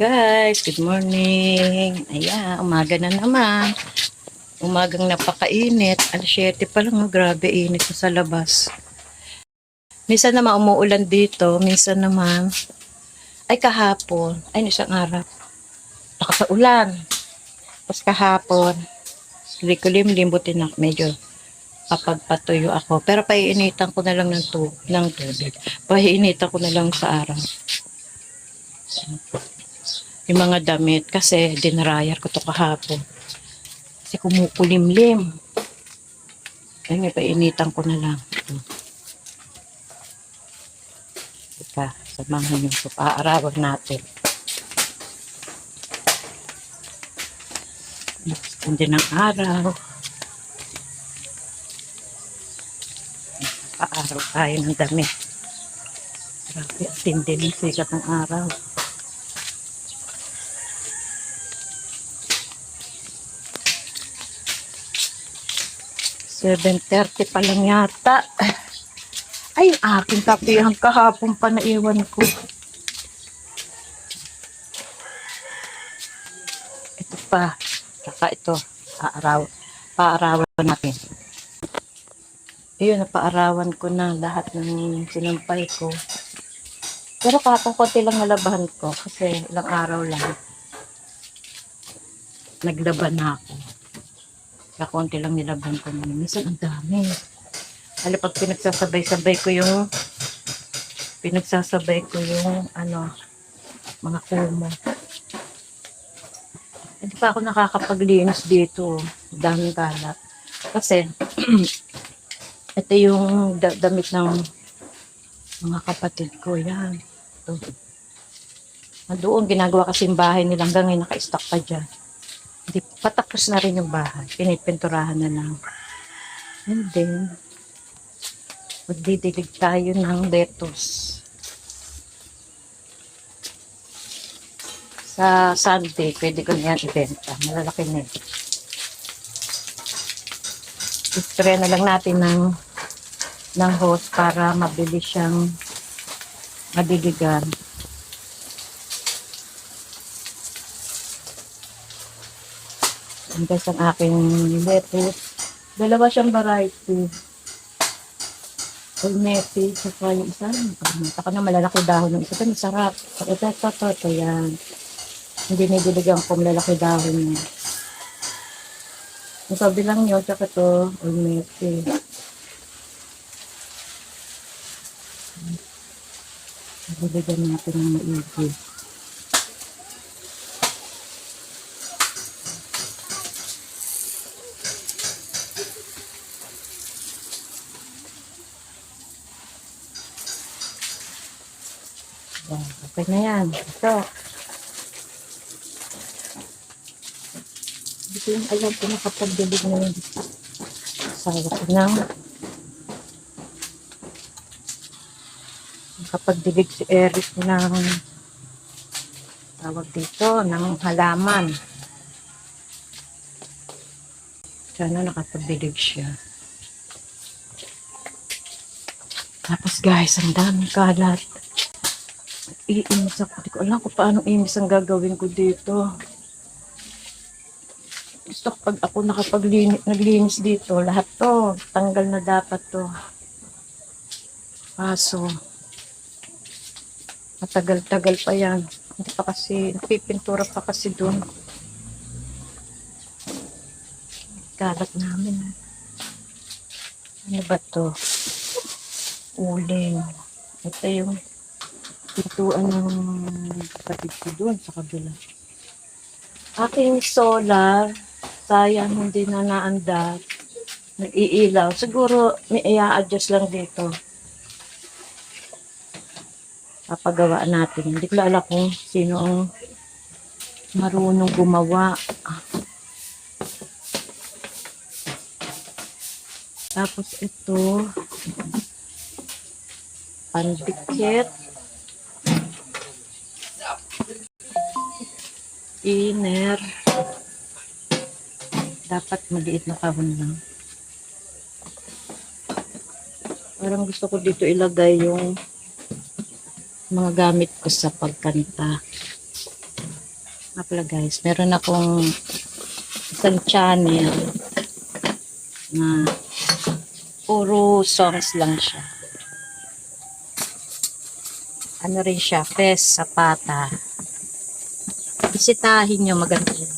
guys, good morning. Ayan, umaga na naman. Umagang napakainit. Alas 7 pa lang, oh, grabe init sa labas. Minsan naman umuulan dito, minsan naman ay kahapon, ay isang araw. Lakas sa ulan. Tapos kahapon, limlimbutin na medyo papagpatuyo ako. Pero paiinitan ko na lang ng, tu ng tubig. Paiinitan ko na lang sa araw yung mga damit kasi dinarayar ko to kahapon. Kasi kumukulimlim. Ay nga, painitan ko na lang. Ika, samahan yung so, paarawan natin. Hindi ng araw. Paaraw tayo ng damit. Grabe, ang tindi ng sikat ng araw. 7.30 pa lang yata. Ay, yung aking kapihan kahapon pa naiwan ko. Ito pa. Saka ito. Paaraw, paarawan natin. Ayun, napaarawan ko na lahat ng sinampay ko. Pero kapong konti lang nalabahan ko kasi ilang araw lang. Naglaban na ako. Kakunti lang nilaban ko na. Minsan ang dami. Hali pag pinagsasabay-sabay ko yung pinagsasabay ko yung ano mga kumo. Hindi pa ako nakakapaglinis dito. Daming kalat. Kasi ito yung da- damit ng mga kapatid ko. Yan. Ito. Doon ginagawa kasi yung bahay nila hanggang ngayon naka-stock pa dyan. Hindi, patapos na rin yung bahay. Pinipinturahan na lang. And then, magdidilig tayo ng lettuce. Sa Sunday, pwede ko na yan ibenta. Malalaki na ito. Na lang natin ng ng hose para mabilis siyang madiligan. Guys ang aking lettuce. Dalawa siyang variety. Olmeti, saka yung isa. Nakalimutan ko na malalaki dahon ng isa. Ito masarap. Ito, ito, ito, ito, yan. Hindi nidiligan ko malalaki dahon niya. Ang sabi lang yun, tsaka ito, olmeti. Diligan natin ng maigi. Yan, okay na yan. Ito. Hindi ko yung alam kung nakapagdilig na yung asawa ko ng nakapagdilig si Eric ng tawag dito, ng halaman. Sana nakapagdilig siya. Tapos guys, ang daming kalat iimis ako. Hindi ko alam kung paano imis ang gagawin ko dito. Gusto ko pag ako nakapaglinis, naglinis dito, lahat to, tanggal na dapat to. Kaso, matagal-tagal pa yan. Hindi pa kasi, napipintura pa kasi dun. Kalat namin. Ano ba to? Uling. Ito yung pintuan ng kapatid ko doon sa kabila. Aking solar, sayang hindi na naandar. Nag-iilaw. Siguro may i-adjust lang dito. Papagawaan natin. Hindi ko alam kung sino ang marunong gumawa. Tapos ito, pandikit. Inner. Dapat maliit na kahon lang. Parang gusto ko dito ilagay yung mga gamit ko sa pagkanta. Nga guys, meron akong isang channel na puro songs lang siya. Ano rin siya, Fes Zapata. Bisitahin nyo, maganda yun.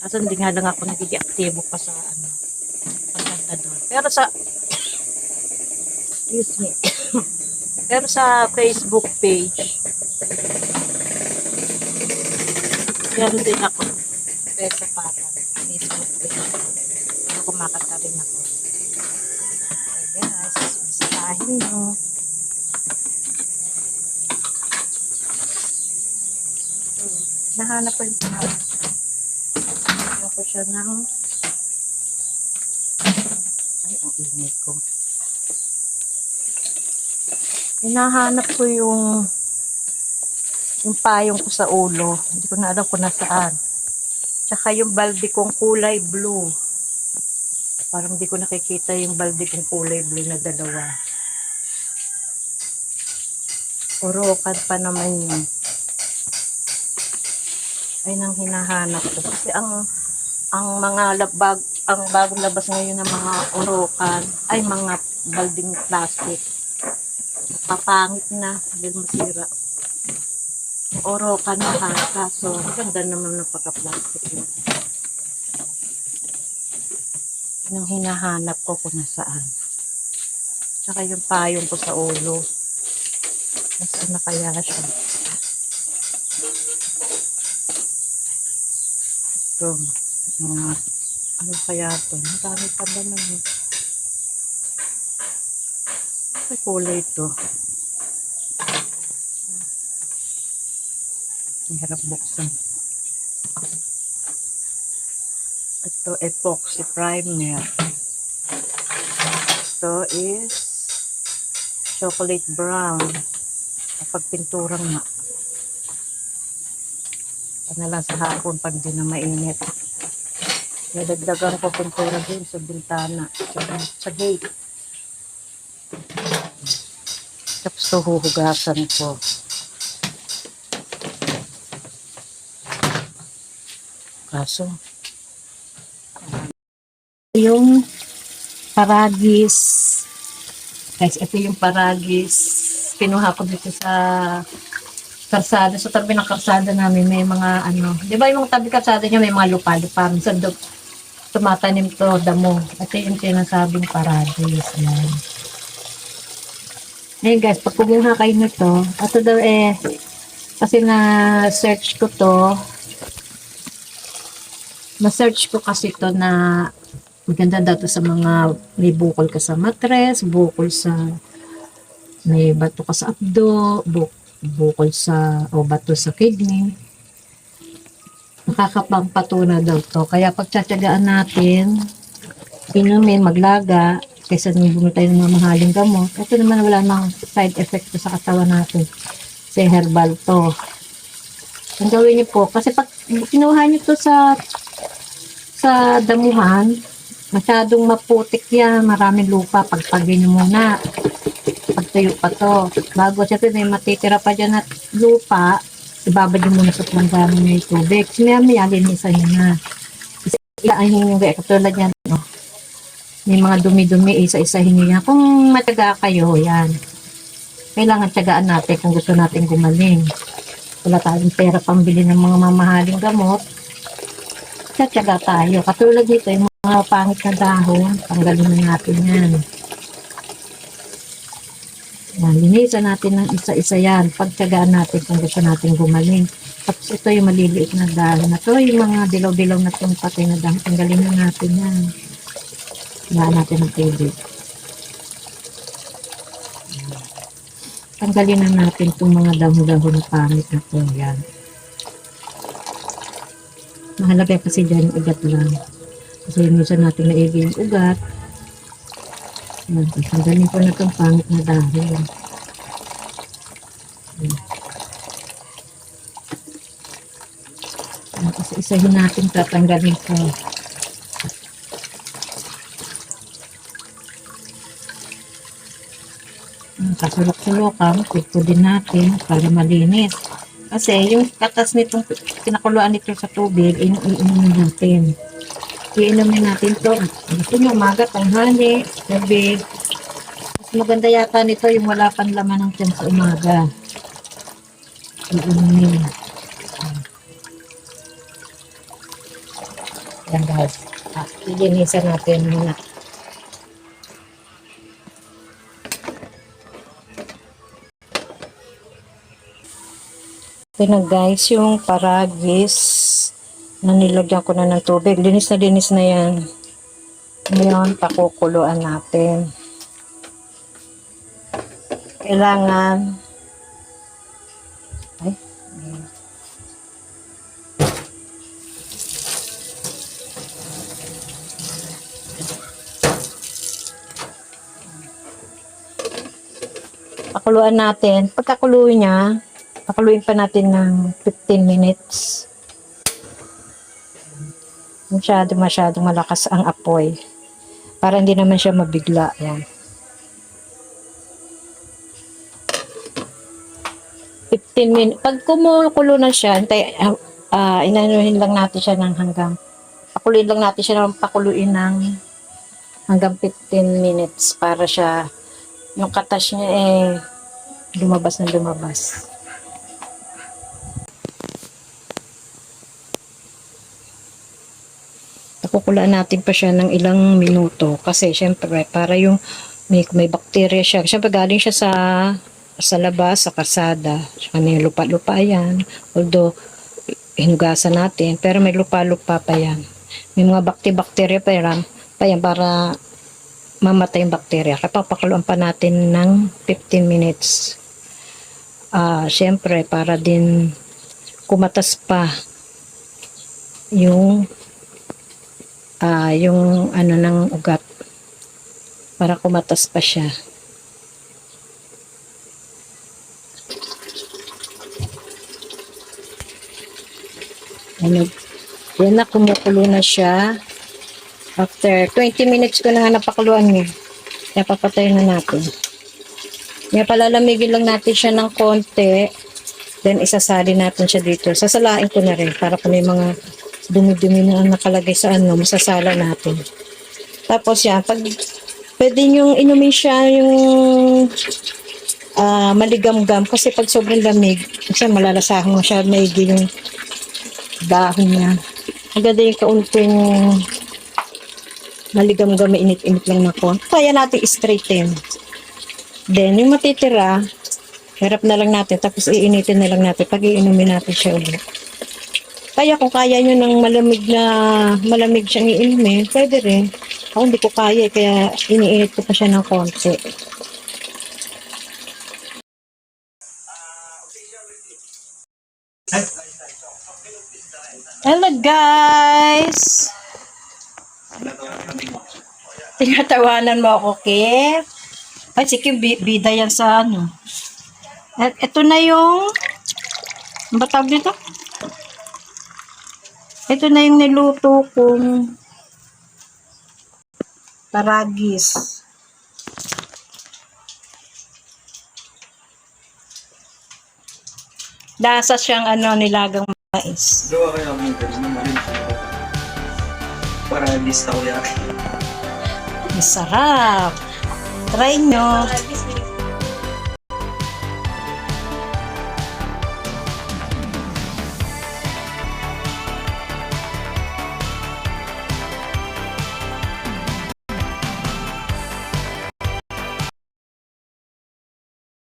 Kaso hindi nga lang ako nagiging aktibo pa sa ano, pagkanta doon. Pero sa, excuse me, pero sa Facebook page, meron din ako. Fes Zapata, Facebook page. Ano kumakanta rin ako. Okay guys, bisitahin nyo. Hmm, Nahanap ko yung pangalan. Kaya ko siya ng... Ay, ang ingay ko. Hinahanap ko yung yung payong ko sa ulo. Hindi ko na alam kung nasaan. Tsaka yung balde kong kulay blue. Parang hindi ko nakikita yung balde kong kulay blue na dalawa. Urokan pa naman yun. Ay nang hinahanap ko. Kasi ang ang mga labag, ang bagong labas ngayon ng mga urokan ay mga balding plastic. Papangit na, hindi masira. Urokan na ha, kaso ang ganda naman ng pagka-plastic na. Yung hinahanap ko kung nasaan. Tsaka yung payong ko sa ulo. Nasaan na kaya siya? Ito, mga ano kaya to? Marami pa naman eh. Ay, kulay ito. Ang hirap buksan. Ito, epoxy primer. Ito is chocolate brown. Kapag pinturang nga. Ano lang sa hapon pag di na mainit. Nadagdagan ko pintura din sa bintana. Sa, sa gate. Tapos ito huhugasan ko. Kaso, yung paragis. Guys, ito yung paragis. Kinuha ko dito sa karsada. Sa tabi ng karsada namin may mga ano. Di ba yung tabi karsada niya may mga lupa-lupa. Minsan do, tumatanim to damo. Ito yung sinasabing paragis. Yan. Ngayon guys, pag kumuha kayo nito, ito daw eh, kasi na-search ko to, na-search ko kasi to na maganda daw to sa mga may bukol ka sa matres, bukol sa may bato ka sa abdo, bu, bukol sa o bato sa kidney. Nakakapagpatuna daw to. Kaya pagtsatsagaan natin, inumin, maglaga, kaysa nung tayo ng mamahaling gamot, ito naman wala nang side effect sa katawan natin. Kasi herbal to. Ang gawin niyo po, kasi pag kinuha niyo to sa sa damuhan, masyadong maputik yan, maraming lupa, pagpagin niyo muna. Pagtayo pa to. Bago siyempre may matitira pa dyan at lupa, ibabad muna sa planggano niyo yung tubig. Maya maya, linisan niyo na. Kasi ilaahin yung gaya, katulad yan, no? may mga dumi-dumi, isa-isahin niyo yan. Kung mataga kayo, yan. Kailangan tiyagaan natin kung gusto natin gumaling. Wala tayong pera pambili ng mga mamahaling gamot. Tiyaga tayo. Katulad dito, yung mga pangit na dahon, tanggalin na natin yan. Yan, linisan natin ng isa-isa yan. Pagtiyagaan natin kung gusto natin gumaling. Tapos ito yung maliliit na dahon. Ito yung mga dilaw-dilaw na itong patay na dahon. Tanggalin na natin yan. Yan natin ang tubig. Tanggalin na natin itong mga dahon-dahon na pangit na ito. Yan. Mahalaga kasi dyan yung ugat lang. Kasi minsan natin naigi yung ugat. Yan. Tanggalin ko na itong pangit na. Yan. Kasi isahin natin tatanggalin ko. Kasulok-sulokan, kuko din natin para malinis. Kasi yung katas nitong pinakuluan nito sa tubig, inu- iinumin natin. Iinumin natin to. Gusto nyo umaga, tanghali, gabi. Mas maganda yata nito yung wala pang laman ng tiyan sa umaga. Iinumin. Yan guys. Ah, lilinisan natin muna. Ito na guys, yung paragis na nilagyan ko na ng tubig. Linis na linis na yan. Ngayon, pakukuluan natin. Kailangan ay, pakuluan natin. Pagkakuluin niya, pakuluin pa natin ng 15 minutes. Masyado, masyado malakas ang apoy. Para hindi naman siya mabigla. Yan. 15 minutes. Pag kumukulo na siya, hintay, uh, inanuhin lang natin siya ng hanggang, pakuluin lang natin siya ng pakuluin ng hanggang 15 minutes para siya, yung katas niya eh, lumabas na lumabas. Nakukulaan natin pa siya ng ilang minuto kasi syempre para yung may, may bakterya siya. Syempre galing siya sa sa labas, sa kasada. Saka may lupa-lupa yan. Although hinugasan natin, pero may lupa-lupa pa yan. May mga bakti-bakterya pa yan, pa yan para mamatay yung bakterya. Kaya papakuluan pa natin ng 15 minutes. Ah, syempre para din kumatas pa yung ah yung ano ng ugat para kumatas pa siya. Ano, yan na, kumukulo na siya. After 20 minutes ko na nga napakuluan niya. Kaya papatayin na natin. Kaya palalamigin lang natin siya ng konti. Then isasali natin siya dito. Sasalain ko na rin para kung may mga dumi-dumi na nakalagay sa ano, masasala natin. Tapos yan, pag pwede niyong inumin siya yung ah, maligam-gam kasi pag sobrang lamig, kasi malalasahan mo siya, may yung dahon niya. Maganda yung kaunting maligam-gam, init-init lang na ko. Kaya natin straighten. Then, yung matitira, harap na lang natin, tapos iinitin na lang natin, pag iinumin natin siya ulit. Kaya kung kaya nyo ng malamig na, malamig siyang iinumin, pwede rin. Ako hindi ko kaya, eh, kaya iniinit ko pa siya ng konti. Hello guys! Tinatawanan mo ako, Kim? Ay, si Kim, bi- bida yan sa ano. Ito na yung... Ano ba tawag dito? Ito na yung niluto kong taragis. Lasa siyang ano, nilagang mais. Gawa kayo ang mga naman Para lista ko yan. Masarap. Try nyo.